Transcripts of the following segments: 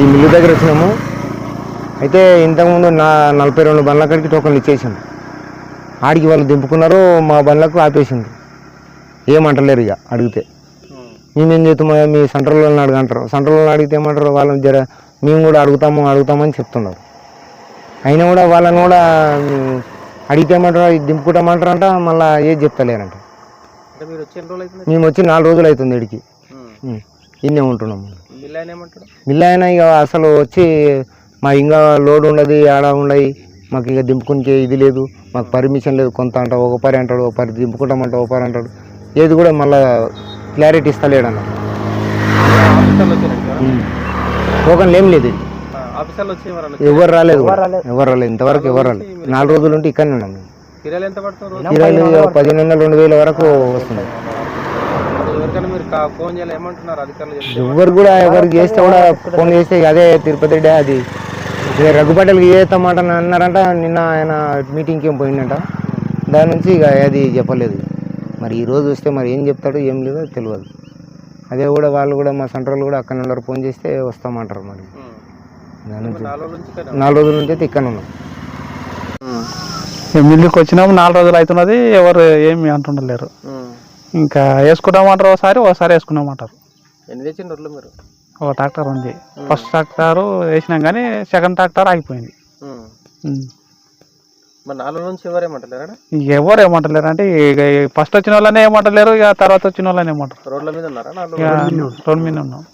ఈ మిల్లు దగ్గర వచ్చినాము. అయితే ఇంతకుముందు నా నలభై రెండు బండ్ల కాడికి టోకన్లు ఇచ్చేసాను ఆడికి వాళ్ళు దింపుకున్నారు మా బండ్లకు ఆపేసిండ్రు. ఏమంటలేరు ఇక అడిగితే. మేమేం చేస్తామో మీ సెంట్రల్ వాళ్ళని అడగంటారు. సెంట్రల్ వాళ్ళని అడిగితే ఏమంటారు వాళ్ళని జర మేము కూడా అడుగుతాము అడుగుతామని చెప్తున్నారు. అయినా కూడా వాళ్ళని కూడా అడిగితే ఏమంటారు ఇది దింపుకుంటామంటారంట మళ్ళీ ఏది చెప్తలేరంట. అంటే మేము వచ్చి నాలుగు రోజులు అవుతుంది ఇడికి. ఇన్నే ఉంటున్నాము మిల్ల ఆయన ఇక అసలు వచ్చి మా ఇంకా లోడ్ ఉండదు ఆడ ఉండయి మాకు ఇక దింపుకునే ఇది లేదు మాకు పర్మిషన్ లేదు కొంత అంట ఒక పరి అంటాడు ఒక పరి దింపుకుంటామంట ఒక పరి అంటాడు. ఏది కూడా మళ్ళా క్లారిటీ ఇస్తలేడు అన్న. టోకన్లు ఏం లేదు. ఎవరు రాలేదు ఎవరు రాలేదు. ఇంతవరకు ఎవరు రాలేదు. నాలుగు రోజులు ఉంటే ఇక్కడనే ఉన్నాం కిరాయిలు పదిహేను వందలు రెండు వేల వరకు వస్తుంది ఫోన్ చేయాలి? ఏమంటున్నారు అధికారులు చెప్తే ఎవరు కూడా ఎవరికి చేస్తే కూడా ఫోన్ చేస్తే ఇక అదే తిరుపతి డే అది. ఇక రఘుపటల్కి చేస్తామాట అన్నారంట. నిన్న ఆయన మీటింగ్కి ఏం పోయిందంట దాని నుంచి ఇక అది చెప్పలేదు. మరి ఈ రోజు వస్తే మరి ఏం చెప్తాడో ఏం లేదో తెలియదు. అదే కూడా వాళ్ళు కూడా మా సెంట్రల్ కూడా అక్కడ ఉన్నారు ఫోన్ చేస్తే వస్తామంటారు మరి. ఉమ్. దాని నుంచి నాలుగు రోజుల నుంచి అయితే ఇక్కడ ఉన్నాం. మిల్లుకి వచ్చినాము నాలుగు రోజులు అవుతున్నది. ఎవరు ఏమి అంటుండలేరు. ఇంకా వేసుకుంటామంటారు ఒకసారి ఒకసారి వేసుకున్నామంటారు ఎన్ని తెచ్చిన రోజులు మీరు? ఒక ట్రాక్టర్ ఉంది. ఫస్ట్ ట్రాక్టర్ వేసినాం కానీ సెకండ్ ట్రాక్టర్ ఆగిపోయింది. మరి నాలుగు నుంచి ఎవరేమంటలేరా ఇక ఎవరు ఏమంటలేరు అంటే ఇక ఫస్ట్ వచ్చిన వాళ్ళనే ఏమంటలేరు ఇక తర్వాత వచ్చిన వాళ్ళని ఏమంటారు. రోడ్ల మీద ఉన్నారా నాలుగు ఇక రోడ్ మీద ఉన్నాం.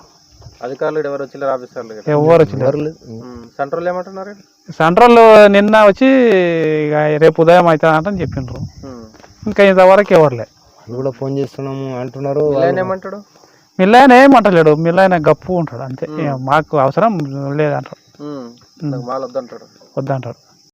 అధికారులు ఎవరు వచ్చి ఆఫీసర్లు? ఎవరు వచ్చిన ఉమ్. సెంట్రల్ ఏమంటున్నారు? సెంట్రల్ నిన్న వచ్చి ఇక రేపు ఉదయం అవుతుంది అని చెప్పిండ్రు. ఇంకా ఇంతవరకు ఎవరులే వాళ్ళు కూడా ఫోన్ చేస్తున్నాము అంటున్నారు ఆయన ఏమంటాడు? మిల్లాయన ఏమంటలేడు మిల్లాయన గప్పు ఉంటాడు అంతే. మాకు అవసరం లేదంటాడు. వద్దంటాడు.